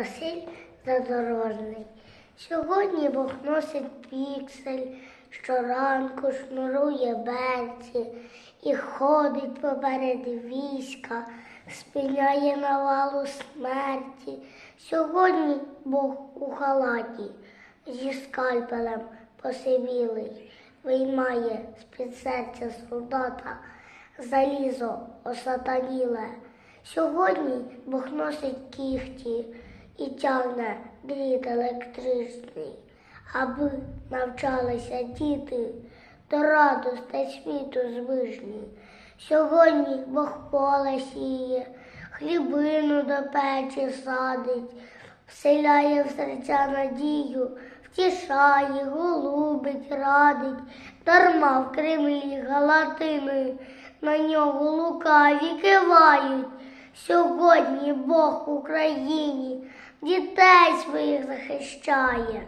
Василь Задорожний. Сьогодні Бог носить піксель, щоранку шнурує берці і ходить поперед війська, спиняє навалу смерті. Сьогодні Бог у халаті зі скальпелем посивілий, виймає з-під серця солдата залізо осатаніле. Сьогодні Бог носить кіхті і тягне дріт електричний, аби навчалися діти до радостей світу звижній. Сьогодні Бог поле сіє, хлібину до печі садить, вселяє в серця надію, втішає, голубить, радить, дарма в Кремлі галатини на нього лукаві кивають. Сьогодні Бог Україні дітей своїх захищає.